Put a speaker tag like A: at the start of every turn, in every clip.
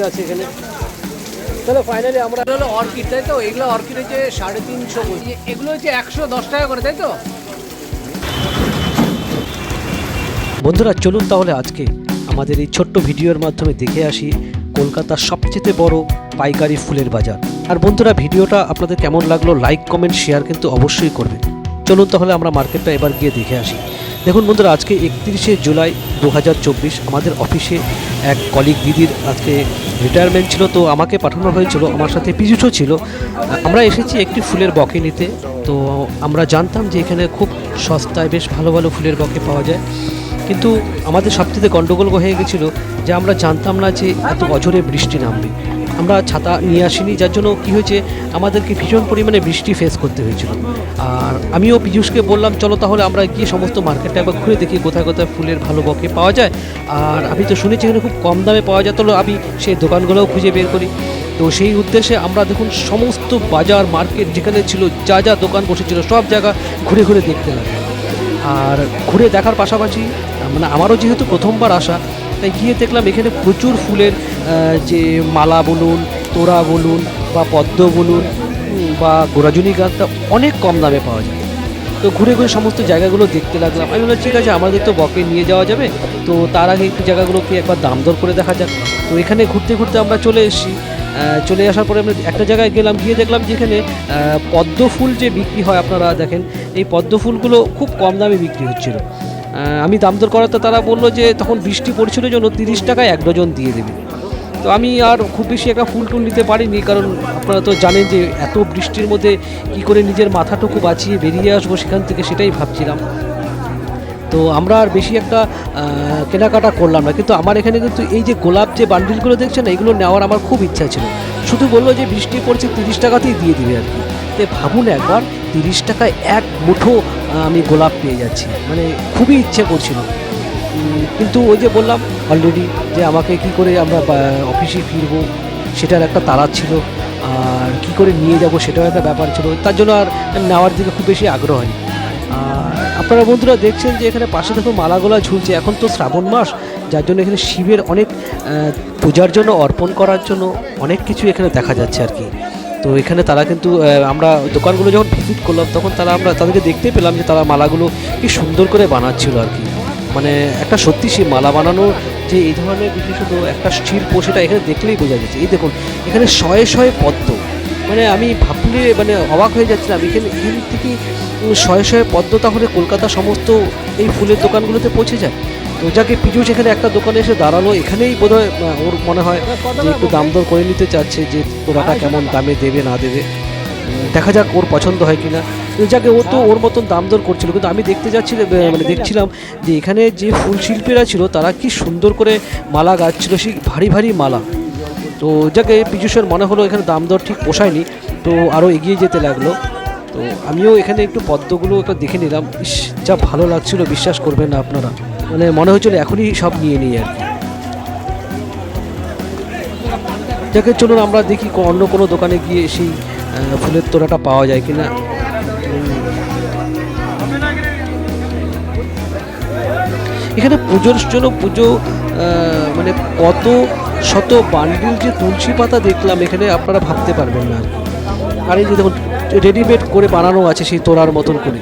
A: Orchid আছে এখানে। তাহলে ফাইনালি আমরা হলো অর্কিড তাই তো? এগুলো অর্কিড হচ্ছে সাড়ে তিনশো বলছি এগুলো হচ্ছে একশো দশ টাকা করে তাই তো? বন্ধুরা চলুন তাহলে আজকে আমাদের এই ছোট্ট ভিডিওর মাধ্যমে দেখে আসি কলকাতার সবচেয়ে বড় পাইকারি ফুলের বাজার। আর বন্ধুরা ভিডিওটা আপনাদের কেমন লাগল লাইক কমেন্ট শেয়ার কিন্তু অবশ্যই করবেন। চলুন তাহলে আমরা মার্কেটটা এবার গিয়ে দেখে আসি। দেখুন বন্ধুরা, আজকে একত্রিশে জুলাই দু হাজার চব্বিশ আমাদের অফিসে এক কলিগ দিদির আজকে রিটায়ারমেন্ট ছিল, তো আমাকে পাঠানো হয়েছিল, আমার সাথে পিজুসও ছিল। আমরা এসেছি একটি ফুলের বকে নিতে, তো আমরা জানতাম যে এখানে খুব সস্তায় বেশ ভালো ভালো ফুলের বকে পাওয়া যায়। কিন্তু আমাদের সবথেকে গণ্ডগোল হয়ে গেছিল যে আমরা জানতাম না যে এত অঝরে বৃষ্টি নামবে। আমরা ছাতা নিয়ে আসিনি, যার জন্য কী হয়েছে, আমাদেরকে ভীষণ পরিমাণে বৃষ্টি ফেস করতে হয়েছিল। আর আমিও পীযুষকে বললাম, চলো তাহলে আমরা গিয়ে সমস্ত মার্কেটটা একবার ঘুরে দেখি, কোথায় কোথায় ফুলের ভালো বকে পাওয়া যায়। আর আমি তো শুনেছি এখানে খুব কম দামে পাওয়া তাহলে আমি সেই দোকানগুলোও খুঁজে বের করি। তো সেই উদ্দেশ্যে আমরা দেখুন, সমস্ত বাজার, মার্কেট যেখানে ছিল, যা যা দোকান বসেছিল, সব জায়গা ঘুরে ঘুরে দেখতে লাগলাম। আর ঘুরে দেখার পাশাপাশি মানে আমারও যেহেতু প্রথমবার আসা তাই গিয়ে দেখলাম এখানে প্রচুর ফুলের যে মালা বলুন, তোড়া বলুন বা পদ্ম বলুন বা গোরাজনীকান্তা অনেক কম দামে পাওয়া যায়। তো ঘুরে ঘুরে সমস্ত জায়গাগুলো দেখতে লাগলাম। আমি বললাম, ঠিক আছে, আমাদের তো বকে নিয়ে যাওয়া যাবে। তো তার আগে একটু জায়গাগুলোকে একবার দাম দর করে দেখা যাক। তো এখানে ঘুরতে ঘুরতে আমরা চলে এসেছি। চলে আসার পরে আমরা একটা জায়গায় গেলাম, গিয়ে দেখলাম যেখানে পদ্ম ফুল যে বিক্রি হয়, আপনারা দেখেন, এই পদ্ম ফুলগুলো খুব কম দামে বিক্রি হচ্ছিল। আমি দাম দর করাতে তারা বলল যে তখন বৃষ্টি পড়ছিল জন্য তিরিশ টাকায় এক ডজন দিয়ে দেবে। তো আমি আর খুব বেশি একটা ফুল টুল নিতে পারিনি, কারণ আপনারা তো জানেন যে এত বৃষ্টির মধ্যে কি করে নিজের মাথাটুকু বাঁচিয়ে বেরিয়ে আসব সেখান থেকে সেটাই ভাবছিলাম। তো আমরা আর বেশি একটা কেনাকাটা করলাম না। কিন্তু আমার এখানে কিন্তু এই যে গোলাপ যে বান্ডিলগুলো দেখছেন, এগুলো নেওয়ার আমার খুব ইচ্ছা ছিল। শুধু বলল যে বৃষ্টি পড়ছে তিরিশ টাকাতেই দিয়ে দিবে আর কি। তো ভাবুন একবার, তিরিশ টাকায় এক মুঠো আমি গোলাপ পেয়ে যাচ্ছি। মানে খুবই ইচ্ছে করছিল। কিন্তু ওই যে বললাম অলরেডি যে আমাকে কি করে আমরা অফিসে ফিরবো, সেটার একটা তারা ছিল। আর কি করে নিয়ে যাব সেটাও একটা ব্যাপার ছিল। তার জন্য আর নেওয়ার দিকে খুব বেশি আগ্রহ হয়নি। আপনারা বন্ধুরা দেখছেন যে এখানে পাশে দেখো মালাগোলা ঝুলছে। এখন তো শ্রাবণ মাস, যার জন্য এখানে শিবের অনেক পূজার জন্য, অর্পণ করার জন্য অনেক কিছু এখানে দেখা যাচ্ছে আর কি। তো এখানে তারা কিন্তু আমরা দোকানগুলো যখন ভিজিট করলাম, তখন তারা আমরা তাদেরকে দেখতে পেলাম যে তারা মালাগুলো কি সুন্দর করে বানাচ্ছিল আর কি। মানে একটা সত্যি সেই মালা বানানো যে এই ধরনের বিশেষত একটা শিল্প সেটা এখানে দেখলেই বোঝা যাচ্ছে। এই দেখুন, এখানে শয়ে শয়ে পদ্ম। মানে আমি ভাবলে মানে অবাক হয়ে যাচ্ছিলাম। এখানে এখান থেকে শয়ে শয়ে পদ্ম তাহলে কলকাতা সমস্ত এই ফুলের দোকানগুলোতে পৌঁছে যায়। তো যাকে পিজুষ এখানে একটা দোকানে এসে দাঁড়াল এখানেই বোধহয় ওর মনে হয় যে একটু দাম দর করে নিতে চাচ্ছে যে তোরাটা কেমন দামে দেবে না দেবে। দেখা যাক ওর পছন্দ হয় কিনা। যাকে ও তো ওর মতন দাম দর করছিল কিন্তু আমি দেখতে যাচ্ছি মানে দেখছিলাম যে এখানে যে ফুল শিল্পীরা ছিল তারা কি সুন্দর করে মালা গাচ্ছিল সেই ভারী ভারী মালা। তো যাকে পীযুষের মনে হলো এখানে দাম দর ঠিক পোষায়নি, তো আরও এগিয়ে যেতে লাগল। তো আমিও এখানে একটু পদ্মগুলো একটু দেখে নিলাম। ইস, যা ভালো লাগছিল, বিশ্বাস করবেন না আপনারা। মানে মনে হয়েছিল এখনই সব নিয়ে নিই আর কি। যাকে চলুন আমরা দেখি অন্য কোনো দোকানে গিয়ে সেই ফুলের তোড়াটা পাওয়া যায় কিনা। এখানে পুজোর জন্য পুজো মানে কত শত বান্ডিল যে তুলসী পাতা দেখলাম, এখানে আপনারা ভাবতে পারবেন না। আর এই যে দেখুন, রেডিমেড করে বানানো আছে সেই তোলার মতন করে।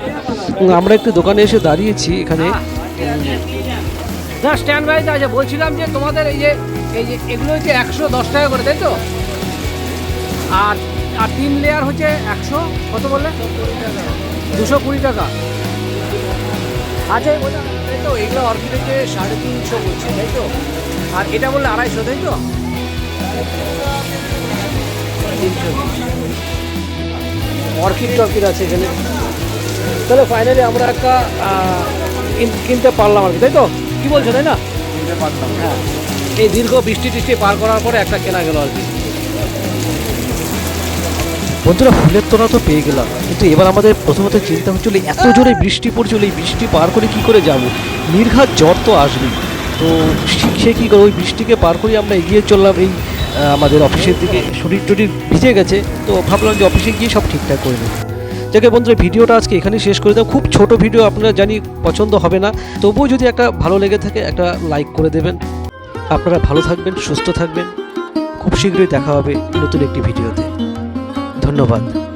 A: আমরা একটু দোকানে এসে দাঁড়িয়েছি, এখানে, না স্ট্যান্ড বাই আছে বলছিলাম যে তোমাদের এই যে এই যে এগুলো হচ্ছে একশো দশ টাকা করে, তাই তো? আর আর তিন লেয়ার হচ্ছে একশো, কত বললে? দুশো কুড়ি টাকা। আচ্ছা তো এগুলো অর্কিড হচ্ছে সাড়ে তিনশো বলছে, তাই তো? আর এটা বললে আড়াইশো তাই তো? অর্কিড টর্কিড আছে এখানে। তাহলে ফাইনালি আমরা একটা কিন- কিনতে পারলাম আর কি তাই তো? কি বলছো তাই না? হ্যাঁ। এই দীর্ঘ বৃষ্টি টিষ্টি পার করার পরে একটা কেনা গেল আর কি। বন্ধুরা ফুলের তোরা তো পেয়ে গেলাম। কিন্তু এবার আমাদের প্রথমত চিন্তা হচ্ছিল এত জোরে বৃষ্টি পড়ছিল এই বৃষ্টি পার করে কি করে যাব? নির্ঘাত জ্বর তো আসবেই। তো সে- কী করে? ওই বৃষ্টিকে পার করে আমরা এগিয়ে চললাম। এই আমাদের অফিসের দিকে। শরীর টরির ভিজে গেছে। তো ভাবলাম যে অফিসে গিয়ে সব ঠিকঠাক করে নেব যাকে বন্ধুরা, ভিডিওটা আজকে এখানেই শেষ করে দাও খুব ছোট ভিডিও, আপনারা জানি পছন্দ হবে না। তবুও যদি একটা ভালো লেগে থাকে, একটা লাইক করে দেবেন। আপনারা ভালো থাকবেন, সুস্থ থাকবেন। খুব শীঘ্রই দেখা হবে নতুন একটি ভিডিওতে। ধন্যবাদ।